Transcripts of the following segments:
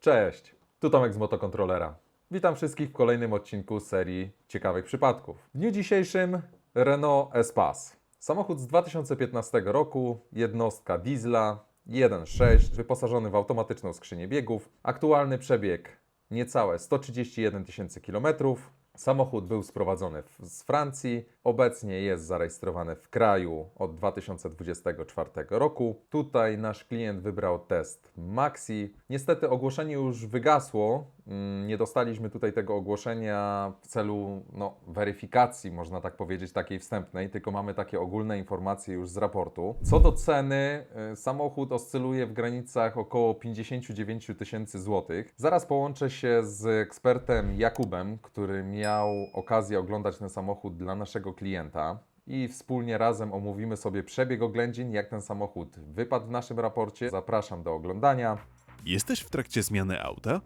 Cześć, tu Tomek z Motokontrolera. Witam wszystkich w kolejnym odcinku serii ciekawych przypadków. W dniu dzisiejszym Renault Espace. Samochód z 2015 roku, jednostka diesla 1.6, wyposażony w automatyczną skrzynię biegów. Aktualny przebieg niecałe 131 tysięcy kilometrów. Samochód był sprowadzony z Francji, obecnie jest zarejestrowany w kraju od 2024 roku. Tutaj nasz klient wybrał test Maxi. Niestety ogłoszenie już wygasło. Mm, Nie dostaliśmy tutaj tego ogłoszenia w celu no, weryfikacji, można tak powiedzieć, takiej wstępnej, tylko mamy takie ogólne informacje już z raportu. Co do ceny, y, samochód oscyluje w granicach około 59 tysięcy złotych. Zaraz połączę się z ekspertem Jakubem, który miał okazję oglądać ten samochód dla naszego klienta. I wspólnie razem omówimy sobie przebieg oględzin, jak ten samochód wypadł w naszym raporcie. Zapraszam do oglądania. Jesteś w trakcie zmiany auta?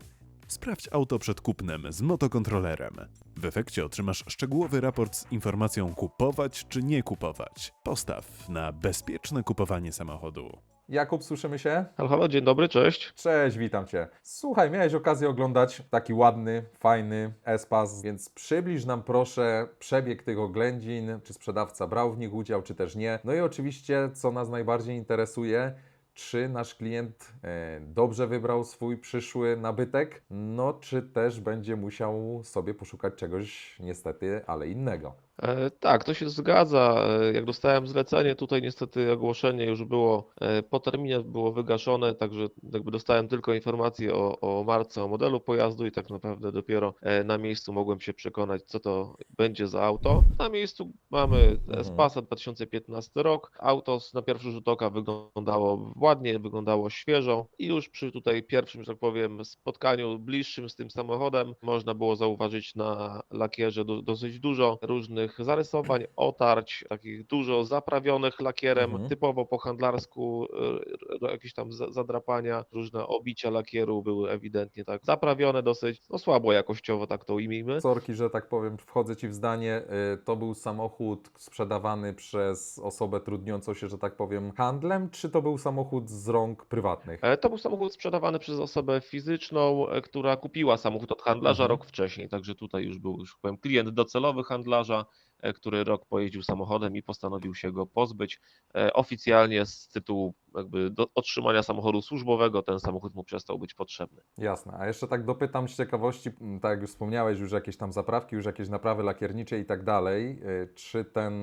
Sprawdź auto przed kupnem z motokontrolerem. W efekcie otrzymasz szczegółowy raport z informacją kupować czy nie kupować. Postaw na bezpieczne kupowanie samochodu. Jakub, słyszymy się? Halo, halo, dzień dobry, cześć. Cześć, witam Cię. Słuchaj, miałeś okazję oglądać taki ładny, fajny Espas, więc przybliż nam proszę przebieg tych oględzin, czy sprzedawca brał w nich udział, czy też nie. No i oczywiście, co nas najbardziej interesuje, czy nasz klient e, dobrze wybrał swój przyszły nabytek, no czy też będzie musiał sobie poszukać czegoś niestety, ale innego. E, tak, to się zgadza. E, jak dostałem zlecenie, tutaj niestety ogłoszenie już było e, po terminie, było wygaszone, także jakby dostałem tylko informację o, o marce, o modelu pojazdu i tak naprawdę dopiero na miejscu mogłem się przekonać, co to będzie za auto. Na miejscu mamy Espasa 2015 rok. Auto na pierwszy rzut oka wyglądało ładnie, wyglądało świeżo i już przy tutaj pierwszym, że tak powiem, spotkaniu bliższym z tym samochodem można było zauważyć na lakierze do, dosyć dużo różnych zarysowań, otarć, takich dużo zaprawionych lakierem, Mhm. typowo po handlarsku, e, e, jakieś tam za- zadrapania, różne obicia lakieru były ewidentnie tak zaprawione dosyć, no słabo jakościowo, tak to ujmijmy. Sorki, że tak powiem, wchodzę Ci w zdanie. y, To był samochód sprzedawany przez osobę trudniącą się, że tak powiem, handlem, czy to był samochód z rąk prywatnych? E, To był samochód sprzedawany przez osobę fizyczną, e, która kupiła samochód od handlarza Mhm. rok wcześniej, także tutaj już był, już tak powiem, klient docelowy handlarza, e, który rok pojeździł samochodem i postanowił się go pozbyć. E, Oficjalnie z tytułu jakby otrzymania samochodu służbowego ten samochód mu przestał być potrzebny. Jasne. A jeszcze tak dopytam z ciekawości, tak jak już wspomniałeś, już jakieś tam zaprawki, już jakieś naprawy lakiernicze i tak dalej. y, Czy ten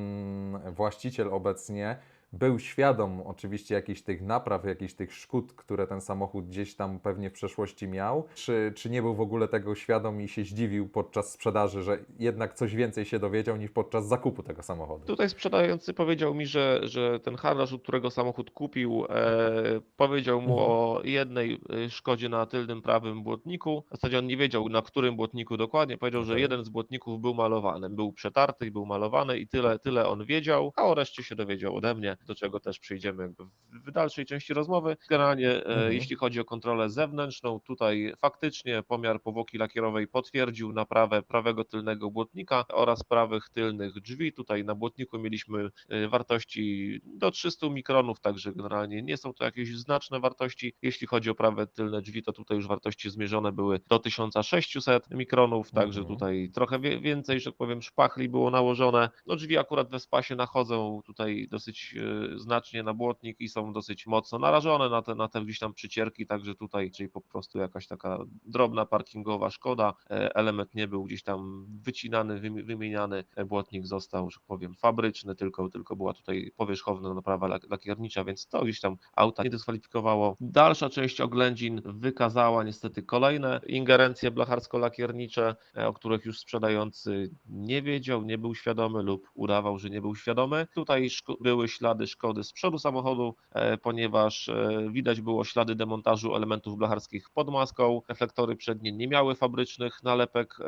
właściciel obecnie był świadom oczywiście jakichś tych napraw, jakichś tych szkód, które ten samochód gdzieś tam pewnie w przeszłości miał? Czy, czy nie był w ogóle tego świadom i się zdziwił podczas sprzedaży, że jednak coś więcej się dowiedział niż podczas zakupu tego samochodu? Tutaj sprzedający powiedział mi, że, że ten handlarz, od którego samochód kupił, e, powiedział mu Mhm. o jednej e, szkodzie na tylnym prawym błotniku. W zasadzie on nie wiedział na którym błotniku dokładnie. Powiedział, że jeden z błotników był malowany, był przetarty i był malowany i tyle, tyle on wiedział, a o reszcie się dowiedział ode mnie, do czego też przyjdziemy jakby w, dalszej części rozmowy. Generalnie e, Mhm. jeśli chodzi o kontrolę zewnętrzną, tutaj faktycznie pomiar powłoki lakierowej potwierdził naprawę prawego tylnego błotnika oraz prawych tylnych drzwi. Tutaj na błotniku mieliśmy e, wartości do 300 mikronów, także generalnie nie są to jakieś znaczne wartości. Jeśli chodzi o prawe tylne drzwi, to tutaj już wartości zmierzone były do 1600 mikronów, także Mhm. tutaj trochę więcej, że tak powiem, szpachli było nałożone. No drzwi akurat we spasie nachodzą tutaj dosyć e, znacznie na błotnik i są dosyć mocno narażone na te, na te gdzieś tam przycierki, także tutaj, czyli po prostu jakaś taka drobna parkingowa szkoda, e, element nie był gdzieś tam wycinany, wymi- wymieniany, e, błotnik został, że tak powiem, fabryczny, tylko, tylko była tutaj powierzchowna naprawa lak- lakiernicza, więc to gdzieś tam auta nie dyskwalifikowało. Dalsza część oględzin wykazała niestety kolejne ingerencje blacharsko-lakiernicze, e, o których już sprzedający nie wiedział, nie był świadomy lub udawał, że nie był świadomy. Tutaj były ślady szkody z przodu samochodu, e, ponieważ e, widać było ślady demontażu elementów blacharskich pod maską. Reflektory przednie nie miały fabrycznych nalepek e,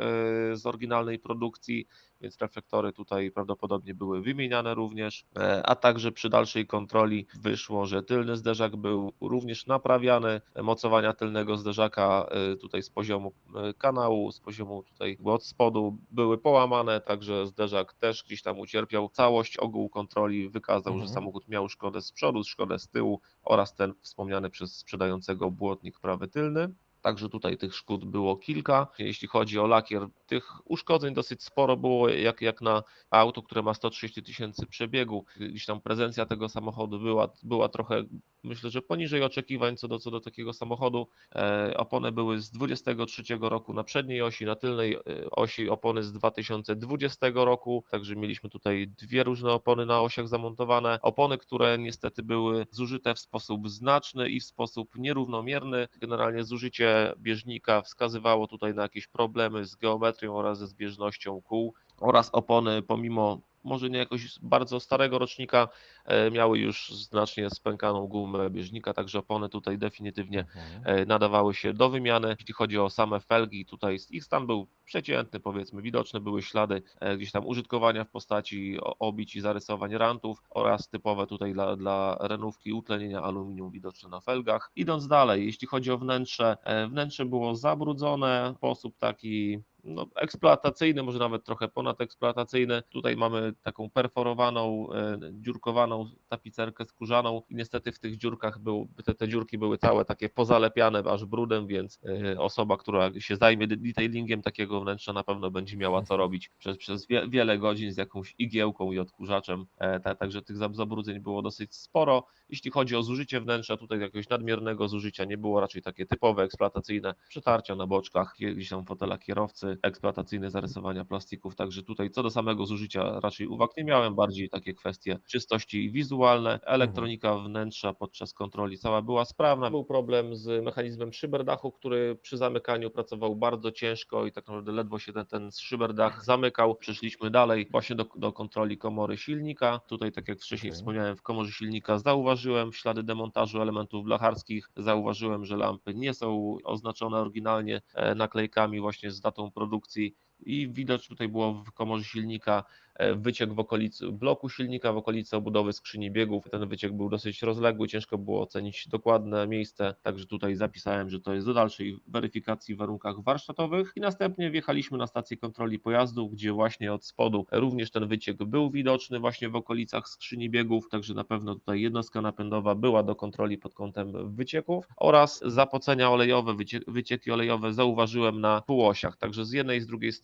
z oryginalnej produkcji, więc reflektory tutaj prawdopodobnie były wymieniane również, a także przy dalszej kontroli wyszło, że tylny zderzak był również naprawiany, mocowania tylnego zderzaka tutaj z poziomu kanału, z poziomu tutaj od spodu były połamane, także zderzak też gdzieś tam ucierpiał. Całość ogół kontroli wykazał, Mhm. że samochód miał szkodę z przodu, szkodę z tyłu oraz ten wspomniany przez sprzedającego błotnik prawy tylny. Także tutaj tych szkód było kilka. Jeśli chodzi o lakier, tych uszkodzeń dosyć sporo było, jak, jak na auto, które ma 130 tysięcy przebiegu. Gdzieś tam prezencja tego samochodu była, była trochę, myślę, że poniżej oczekiwań co do, co do takiego samochodu. E, opony były z 23 roku na przedniej osi, na tylnej e, osi opony z 2020 roku, także mieliśmy tutaj dwie różne opony na osiach zamontowane. Opony, które niestety były zużyte w sposób znaczny i w sposób nierównomierny. Generalnie zużycie bieżnika wskazywało tutaj na jakieś problemy z geometrią oraz ze zbieżnością kół oraz opony pomimo może nie jakoś bardzo starego rocznika, e, miały już znacznie spękaną gumę bieżnika, także opony tutaj definitywnie Mhm. e, nadawały się do wymiany. Jeśli chodzi o same felgi, tutaj ich stan był przeciętny, powiedzmy, widoczne były ślady e, gdzieś tam użytkowania w postaci obić i zarysowań rantów oraz typowe tutaj dla, dla renówki utlenienia aluminium widoczne na felgach. Idąc dalej, jeśli chodzi o wnętrze, wnętrze było zabrudzone w sposób taki no, eksploatacyjny, może nawet trochę ponadeksploatacyjny. Tutaj mamy taką perforowaną, e, dziurkowaną tapicerkę skórzaną i niestety w tych dziurkach był, te, te dziurki były całe takie pozalepiane aż brudem, więc e, osoba, która się zajmie de- detailingiem takiego wnętrza na pewno będzie miała co robić przez, przez wie, wiele godzin z jakąś igiełką i odkurzaczem. E, ta, także tych zab- zabrudzeń było dosyć sporo. Jeśli chodzi o zużycie wnętrza, tutaj jakiegoś nadmiernego zużycia nie było, raczej takie typowe, eksploatacyjne przetarcia na boczkach, gdzieś tam fotela kierowcy, eksploatacyjne zarysowania plastików, także tutaj co do samego zużycia raczej uwag nie miałem, bardziej takie kwestie czystości wizualne. Elektronika wnętrza podczas kontroli cała była sprawna. Był problem z mechanizmem szyberdachu, który przy zamykaniu pracował bardzo ciężko i tak naprawdę ledwo się ten, ten szyberdach zamykał. Przeszliśmy dalej właśnie do, do kontroli komory silnika. Tutaj, tak jak wcześniej Okej. wspomniałem, w komorze silnika zauważyłem ślady demontażu elementów blacharskich. Zauważyłem, że lampy nie są oznaczone oryginalnie e, naklejkami właśnie z datą produkcji produkcii i widać tutaj było w komorze silnika e, wyciek w okolicy bloku silnika, w okolicy obudowy skrzyni biegów. Ten wyciek był dosyć rozległy, ciężko było ocenić dokładne miejsce, także tutaj zapisałem, że to jest do dalszej weryfikacji w warunkach warsztatowych i następnie wjechaliśmy na stację kontroli pojazdu, gdzie właśnie od spodu również ten wyciek był widoczny właśnie w okolicach skrzyni biegów, także na pewno tutaj jednostka napędowa była do kontroli pod kątem wycieków oraz zapocenia olejowe, wycie, wycieki olejowe zauważyłem na półosiach, także z jednej i z drugiej strony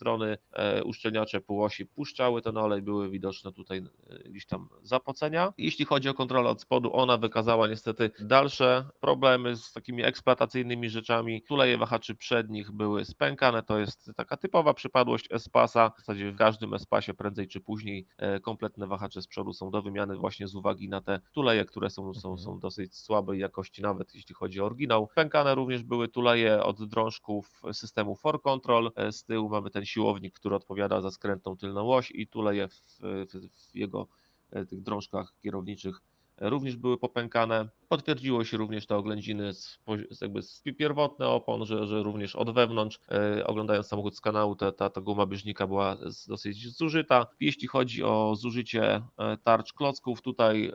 e, uszczelniacze półosi puszczały ten olej, były widoczne tutaj e, gdzieś tam zapocenia. Jeśli chodzi o kontrolę od spodu, ona wykazała niestety dalsze problemy z takimi eksploatacyjnymi rzeczami. Tuleje wahaczy przednich były spękane, to jest taka typowa przypadłość S-Pasa. W zasadzie w każdym S-Pasie prędzej czy później e, kompletne wahacze z przodu są do wymiany właśnie z uwagi na te tuleje, które są, są, Mhm. są dosyć słabej jakości, nawet jeśli chodzi o oryginał. Pękane również były tuleje od drążków systemu For Control. Z tyłu mamy ten siłownik, który odpowiada za skrętną tylną oś i tuleje w, w, w jego e, tych drążkach kierowniczych e, również były popękane. Potwierdziło się również te oględziny z, jakby z pierwotne opon, że, że również od wewnątrz, e, oglądając samochód z kanału, ta, ta, ta guma bieżnika była dosyć zużyta. Jeśli chodzi o zużycie e, tarcz klocków, tutaj e,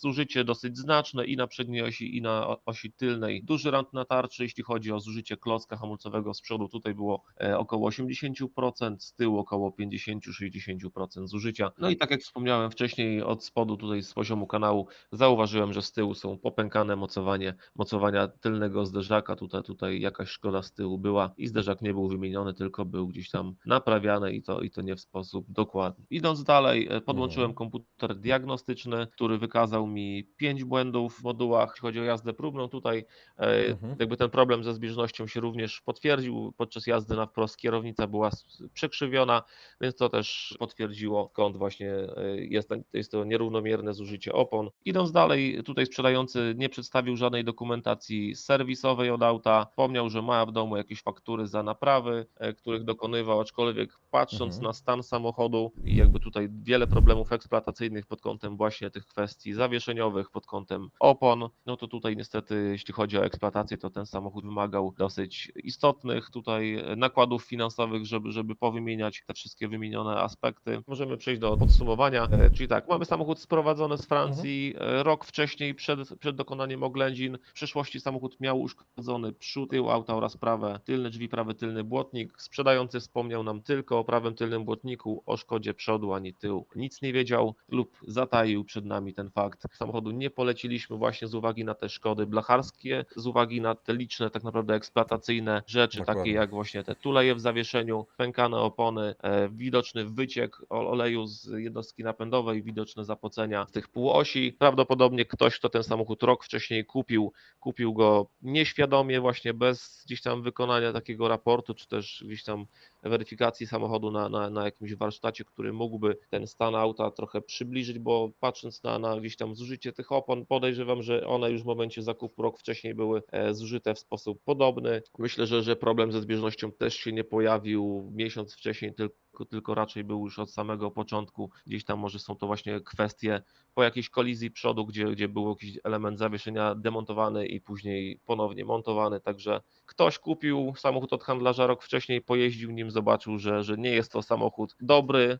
zużycie dosyć znaczne i na przedniej osi, i na osi tylnej. Duży rant na tarczy, jeśli chodzi o zużycie klocka hamulcowego z przodu, tutaj było około 80%, z tyłu około 50-60% zużycia. No i tak jak wspomniałem wcześniej, od spodu tutaj z poziomu kanału zauważyłem, że z tyłu są popękane mocowanie, mocowania tylnego zderzaka. Tutaj, tutaj jakaś szkoda z tyłu była i zderzak nie był wymieniony, tylko był gdzieś tam naprawiany i to, i to nie w sposób dokładny. Idąc dalej, e, podłączyłem Mhm. komputer diagnostyczny, który wykazał mi pięć błędów w modułach. Jeśli chodzi o jazdę próbną, tutaj e, Mhm. jakby ten problem ze zbieżnością się również potwierdził. Podczas jazdy na wprost kierownica była przekrzywiona, więc to też potwierdziło, skąd właśnie e, jest, jest to nierównomierne zużycie opon. Idąc dalej, tutaj sprzedający nie przedstawił żadnej dokumentacji serwisowej od auta. Wspomniał, że ma w domu jakieś faktury za naprawy, e, których dokonywał, aczkolwiek patrząc Mhm. na stan samochodu i jakby tutaj wiele problemów eksploatacyjnych pod kątem właśnie tych kwestii zawieszeniowych, pod kątem opon, no to tutaj niestety jeśli chodzi o eksploatację, to ten samochód wymagał dosyć istotnych tutaj nakładów finansowych, żeby, żeby powymieniać te wszystkie wymienione aspekty. Możemy przejść do podsumowania, E, czyli tak, mamy samochód sprowadzony z Francji e, rok wcześniej przed, przed przed dokonaniem oględzin. W przeszłości samochód miał uszkodzony przód, tył auta oraz prawe tylne drzwi, prawy tylny błotnik. Sprzedający wspomniał nam tylko o prawym tylnym błotniku, o szkodzie przodu ani tyłu. Nic nie wiedział lub zataił przed nami ten fakt. Samochodu nie poleciliśmy właśnie z uwagi na te szkody blacharskie, z uwagi na te liczne tak naprawdę eksploatacyjne rzeczy, Dokładnie. takie jak właśnie te tuleje w zawieszeniu, pękane opony, e, widoczny wyciek oleju z jednostki napędowej, widoczne zapocenia z tych półosi. Prawdopodobnie ktoś, kto ten samochód rok wcześniej kupił, kupił go nieświadomie, właśnie bez gdzieś tam wykonania takiego raportu, czy też gdzieś tam weryfikacji samochodu na, na, na jakimś warsztacie, który mógłby ten stan auta trochę przybliżyć, bo patrząc na, na gdzieś tam zużycie tych opon, podejrzewam, że one już w momencie zakupu rok wcześniej były e, zużyte w sposób podobny. Myślę, że, że problem ze zbieżnością też się nie pojawił miesiąc wcześniej, tylko tylko raczej był już od samego początku. Gdzieś tam może są to właśnie kwestie po jakiejś kolizji przodu, gdzie, gdzie był jakiś element zawieszenia demontowany i później ponownie montowany. Także ktoś kupił samochód od handlarza rok wcześniej, pojeździł nim, zobaczył, że, że nie jest to samochód dobry,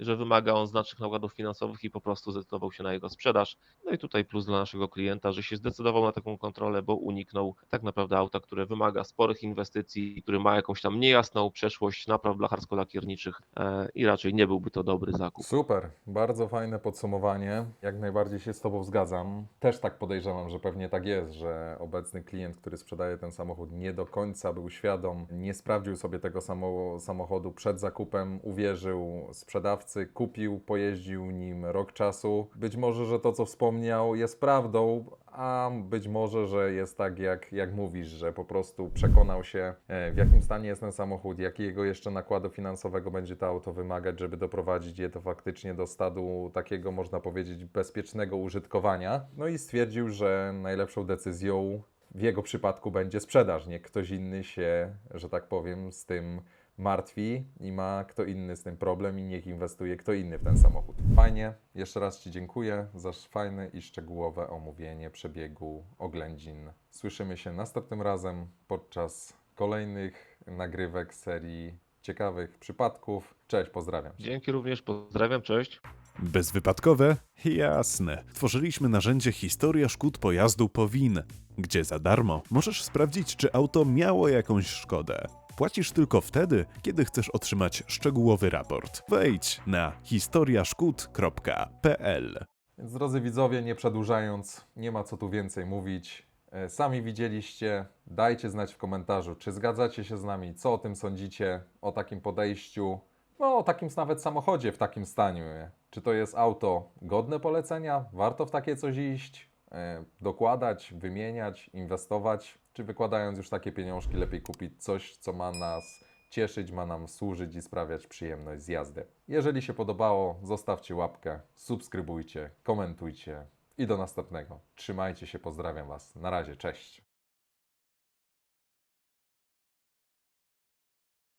że wymaga on znacznych nakładów finansowych i po prostu zdecydował się na jego sprzedaż. No i tutaj plus dla naszego klienta, że się zdecydował na taką kontrolę, bo uniknął tak naprawdę auta, które wymaga sporych inwestycji, który ma jakąś tam niejasną przeszłość napraw blacharsko-lakierniczych e, i raczej nie byłby to dobry zakup. Super, bardzo fajne podsumowanie. Jak najbardziej się z Tobą zgadzam. Też tak podejrzewam, że pewnie tak jest, że obecny klient, który sprzedaje ten samochód, nie do końca był świadom, nie sprawdził sobie tego samo, samochodu przed zakupem, uwierzył sprzedawcy, kupił, pojeździł nim rok czasu. Być może, że to, co wspomniał, jest prawdą, a być może, że jest tak, jak, jak mówisz, że po prostu przekonał się, e, w jakim stanie jest ten samochód, jakiego jeszcze nakładu finansowego będzie to auto wymagać, żeby doprowadzić je to faktycznie do stadu takiego, można powiedzieć, bezpiecznego użytkowania. No i stwierdził, że najlepszą decyzją w jego przypadku będzie sprzedaż. Nie ktoś inny się, że tak powiem, z tym martwi i ma kto inny z tym problem i niech inwestuje kto inny w ten samochód. Fajnie, jeszcze raz Ci dziękuję za fajne i szczegółowe omówienie przebiegu oględzin. Słyszymy się następnym razem podczas kolejnych nagrywek serii ciekawych przypadków. Cześć, pozdrawiam. Dzięki również, pozdrawiam, cześć. Bezwypadkowe? Jasne. Tworzyliśmy narzędzie Historia szkód pojazdu Powin, gdzie za darmo możesz sprawdzić, czy auto miało jakąś szkodę. Płacisz tylko wtedy, kiedy chcesz otrzymać szczegółowy raport. Wejdź na historiaszkód.pl. Więc drodzy widzowie, nie przedłużając, nie ma co tu więcej mówić. E, Sami widzieliście, dajcie znać w komentarzu, czy zgadzacie się z nami, co o tym sądzicie, o takim podejściu, no o takim nawet samochodzie w takim stanie. nie? Czy to jest auto godne polecenia? Warto w takie coś iść? E, dokładać, wymieniać, inwestować? Czy wykładając już takie pieniążki, lepiej kupić coś, co ma nas cieszyć, ma nam służyć i sprawiać przyjemność z jazdy. Jeżeli się podobało, zostawcie łapkę, subskrybujcie, komentujcie i do następnego. Trzymajcie się, pozdrawiam Was. Na razie, cześć.